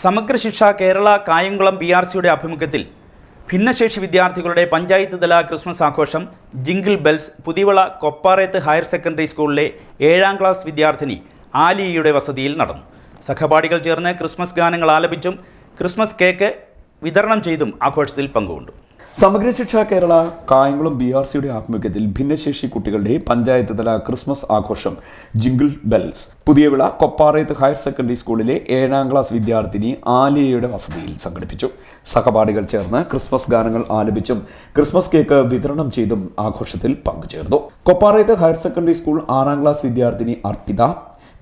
സമഗ്ര ശിക്ഷ Kerala Kayamkulam B R സിയുടെ ആഭിമുഖ്യത്തിൽ ഭിന്നശേഷി വിദ്യാർത്ഥികളുടെ പഞ്ചായത്ത് തല ക്രിസ്മസ് ആഘോഷം ജിംഗിൾ ബെൽസ് പുതിവള കൊപ്പാറേത്ത് ഹയർ സെക്കൻഡറി സ്കൂളിലെ ഏഴാം ക്ലാസ് വിദ്യാർത്ഥിനി ആലിയയുടെ വസതിയിൽ നടന്നു. സഹപാഠികൾ ചേർന്ന് ക്രിസ്മസ് ഗാനങ്ങൾ ആലപിച്ചും ക്രിസ്മസ് കേക്ക് വിതരണം ചെയ്തും ആഘോഷത്തിൽ പങ്കുകൊണ്ടു. സമഗ്ര ശിക്ഷ കേരള കായംകുളം ബി ആർ സിയുടെ ആഭിമുഖ്യത്തിൽ ഭിന്നശേഷി കുട്ടികളുടെ പഞ്ചായത്ത് തല ക്രിസ്മസ് ആഘോഷം ജിംഗിൾ ബെൽസ്. പുതിയ പുതിയവിള കൊപ്പാറയത്ത് ഹയർ സെക്കൻഡറി സ്കൂളിലെ ഏഴാം ക്ലാസ് വിദ്യാർത്ഥിനി ആലിയയുടെ വസതിയിൽ സംഘടിപ്പിച്ചു. സഹപാഠികൾ ചേർന്ന് ക്രിസ്മസ് ഗാനങ്ങൾ ആലപിച്ചും ക്രിസ്മസ് കേക്ക് വിതരണം ചെയ്തും ആഘോഷത്തിൽ പങ്കുചേർന്നു. കൊപ്പാറയത്ത് ഹയർ സെക്കൻഡറി സ്കൂൾ ആറാം ക്ലാസ് വിദ്യാർത്ഥിനി Arpitha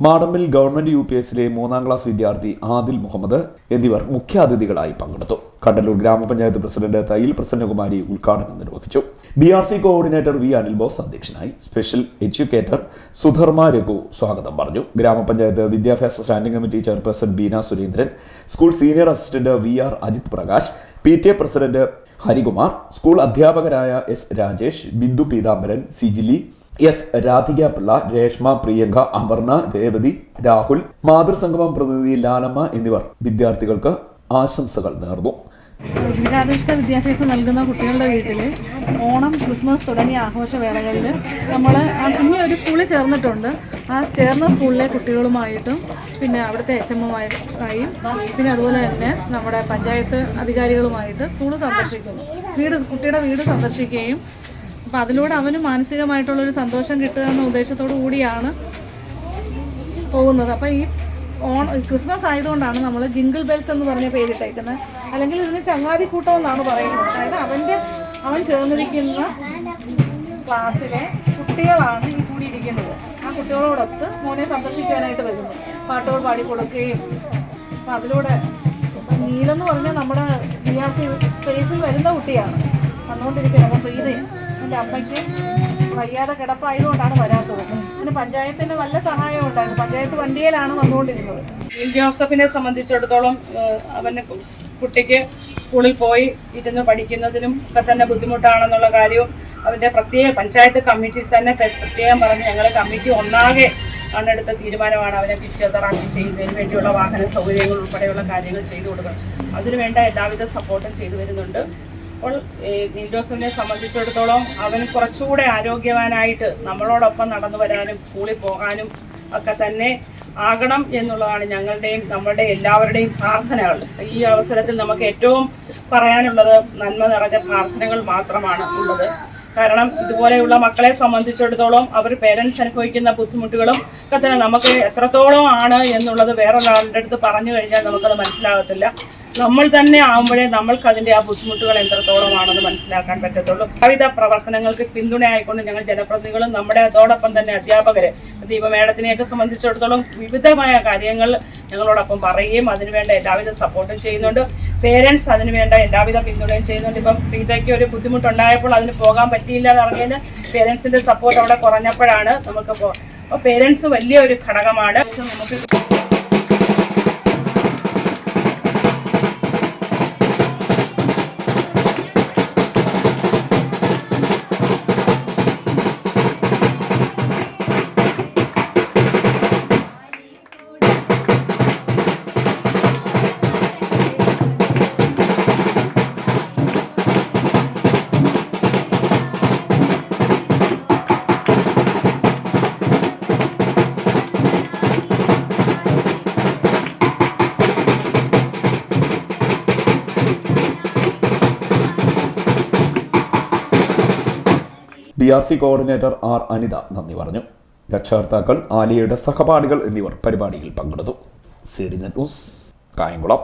Madambil government U P എസിലെ മൂന്നാം ക്ലാസ് വിദ്യാർത്ഥി ആദിൽ മുഹമ്മദ് എന്നിവർ മുഖ്യാതിഥികളായി പങ്കെടുത്തു. കണ്ടല്ലൂർ ഗ്രാമപഞ്ചായത്ത് പ്രസിഡന്റ് തയ്യിൽ പ്രസന്നകുമാരി ഉദ്ഘാടനം നിർവഹിച്ചു. B R C coordinator V Anil Bose അധ്യക്ഷനായി. സ്പെഷ്യൽ എഡ്യൂക്കേറ്റർ സുധർമ്മ രഘു സ്വാഗതം പറഞ്ഞു. ഗ്രാമപഞ്ചായത്ത് വിദ്യാഭ്യാസ standing committee chairperson Beena Surendran. School senior assistant V R Ajith Prakash. P T A president Harikumar. School അധ്യാപകരായ എസ് രാജേഷ് ബിന്ദു പീതാംബരൻ സിജിലി എസ് രാധിക പിള്ള രേഷ്മ പ്രിയങ്ക അമർണ രേവതി രാഹുൽ മാതൃസംഗമം പ്രതിനിധി ലാലമ്മ എന്നിവർ വിദ്യാർത്ഥികൾക്ക് ആശംസകൾ നേർന്നു. ജീവിതാധിഷ്ഠ വിദ്യാഭ്യാസം നൽകുന്ന കുട്ടികളുടെ വീട്ടിൽ ഓണം ക്രിസ്മസ് തുടങ്ങിയ ആഘോഷവേളകളിൽ നമ്മൾ കുഞ്ഞ് ഒരു സ്കൂളിൽ ചേർന്നിട്ടുണ്ട്. ആ ചേർന്ന സ്കൂളിലെ കുട്ടികളുമായിട്ടും പിന്നെ അവിടുത്തെ എച്ച് എമ്മുമായും പിന്നെ അതുപോലെ തന്നെ നമ്മുടെ പഞ്ചായത്ത് അധികാരികളുമായിട്ട് സ്കൂൾ സന്ദർശിക്കുന്നു. വീട് കുട്ടിയുടെ വീട് സന്ദർശിക്കുകയും അപ്പം അതിലൂടെ അവന് മാനസികമായിട്ടുള്ളൊരു സന്തോഷം കിട്ടുക എന്ന ഉദ്ദേശത്തോടു കൂടിയാണ് പോകുന്നത്. അപ്പം ഈ ഓൺ ക്രിസ്മസ് ആയതുകൊണ്ടാണ് നമ്മൾ ജിങ്കിൾ ബെൽസ് എന്ന് പറഞ്ഞ പേരിട്ടേക്കുന്നത് അല്ലെങ്കിൽ ഇതിന് ചങ്ങാതി കൂട്ടം എന്നാണ് പറയുന്നത്. അതായത് അവന്റെ അവൻ ചേർന്നിരിക്കുന്ന ക്ലാസ്സിലെ കുട്ടികളാണ് ഈ കൂടിയിരിക്കുന്നത് ആ കുട്ടികളോടൊത്ത് മോനെ സന്ദർശിക്കാനായിട്ട് വരുന്നു. പാട്ടുകൾ പാടി കൊടുക്കുകയും. അപ്പം അതിലൂടെ നീലെന്ന് പറഞ്ഞാൽ നമ്മുടെ ബി സ്പേസിൽ വരുന്ന കുട്ടിയാണ്. വന്നുകൊണ്ടിരിക്കുന്നത് അപ്പം പ്രീതയും എന്റെ അമ്മയ്ക്ക് വയ്യാതെ കിടപ്പായതുകൊണ്ടാണ് വരാത്തത്. അതിന് പഞ്ചായത്തിന് നല്ല സഹായം ഉണ്ടായിരുന്നു. പഞ്ചായത്ത് വണ്ടിയിലാണ് വന്നുകൊണ്ടിരുന്നത്. ജോസഫിനെ സംബന്ധിച്ചിടത്തോളം അവന് കുട്ടിക്ക് സ്കൂളിൽ പോയി ഇരുന്ന് പഠിക്കുന്നതിനും ഒക്കെ തന്നെ ബുദ്ധിമുട്ടാണെന്നുള്ള കാര്യവും അവന്റെ പ്രത്യേക പഞ്ചായത്ത് കമ്മിറ്റി തന്നെ പ്ര- പ്രത്യേകം പറഞ്ഞ് ഞങ്ങൾ കമ്മിറ്റി ഒന്നാകെ അന്നെടുത്ത തീരുമാനമാണ് അവനെ ഫിസിയോതെറാപ്പി ചെയ്യുന്നതിന് വേണ്ടിയുള്ള വാഹന സൗകര്യങ്ങൾ ഉൾപ്പെടെയുള്ള കാര്യങ്ങൾ ചെയ്തു കൊടുക്കണം. അതിനുവേണ്ട എല്ലാവിധ സപ്പോർട്ടും ചെയ്തു വരുന്നുണ്ട്. അപ്പോൾ ഏഹ്, നീൽ സംബന്ധിച്ചിടത്തോളം അവൻ കുറച്ചുകൂടെ ആരോഗ്യവാനായിട്ട് നമ്മളോടൊപ്പം നടന്നു വരാനും സ്കൂളിൽ പോകാനും ഒക്കെ തന്നെ ആകണം എന്നുള്ളതാണ് ഞങ്ങളുടെയും നമ്മുടെ എല്ലാവരുടെയും പ്രാർത്ഥനകൾ. ഈ അവസരത്തിൽ നമുക്ക് ഏറ്റവും പറയാനുള്ളത് നന്മ നിറഞ്ഞ പ്രാർത്ഥനകൾ മാത്രമാണ് ഉള്ളത്. കാരണം ഇതുപോലെയുള്ള മക്കളെ സംബന്ധിച്ചിടത്തോളം അവർ പേരൻസ് അനുഭവിക്കുന്ന ബുദ്ധിമുട്ടുകളും ഒക്കെ തന്നെ നമുക്ക് എത്രത്തോളം ആണ് എന്നുള്ളത് വേറൊരാളുടെ അടുത്ത് പറഞ്ഞു കഴിഞ്ഞാൽ നമുക്കത് മനസ്സിലാകത്തില്ല. നമ്മൾ തന്നെ ആകുമ്പോഴേ നമ്മൾക്ക് അതിന്റെ ആ ബുദ്ധിമുട്ടുകൾ എത്രത്തോളം ആണെന്ന് മനസ്സിലാക്കാൻ പറ്റത്തുള്ളൂ. കവിത പ്രവർത്തനങ്ങൾക്ക് പിന്തുണയായിക്കൊണ്ട് ഞങ്ങൾ ജനപ്രതിനിധികളും നമ്മുടെ അതോടൊപ്പം തന്നെ അധ്യാപകര് ദീപമേളത്തിനെയൊക്കെ സംബന്ധിച്ചിടത്തോളം വിവിധമായ കാര്യങ്ങൾ ഞങ്ങളോടൊപ്പം പറയുകയും അതിനുവേണ്ട എല്ലാവിധ സപ്പോർട്ടും ചെയ്യുന്നുണ്ട്. പേരൻസ് അതിനുവേണ്ട എല്ലാവിധ പിന്തുണയും ചെയ്യുന്നുണ്ട്. ഇപ്പം പ്രീതയ്ക്ക് ഒരു ബുദ്ധിമുട്ടുണ്ടായപ്പോൾ അതിന് പോകാൻ പറ്റിയില്ല എന്ന് പറഞ്ഞതിന് പേരൻസിന്റെ സപ്പോർട്ട് അവിടെ കുറഞ്ഞപ്പോഴാണ് നമുക്ക് അപ്പോൾ പേരൻസ് വലിയ ഒരു ഘടകമാണ്. നമുക്ക് B R C coordinator R Anitha നന്ദി പറഞ്ഞു. രക്ഷകർത്താക്കൾ ആലിയയുടെ സഹപാഠികൾ എന്നിവർ പരിപാടിയിൽ പങ്കെടുത്തു. C D news Kayamkulam.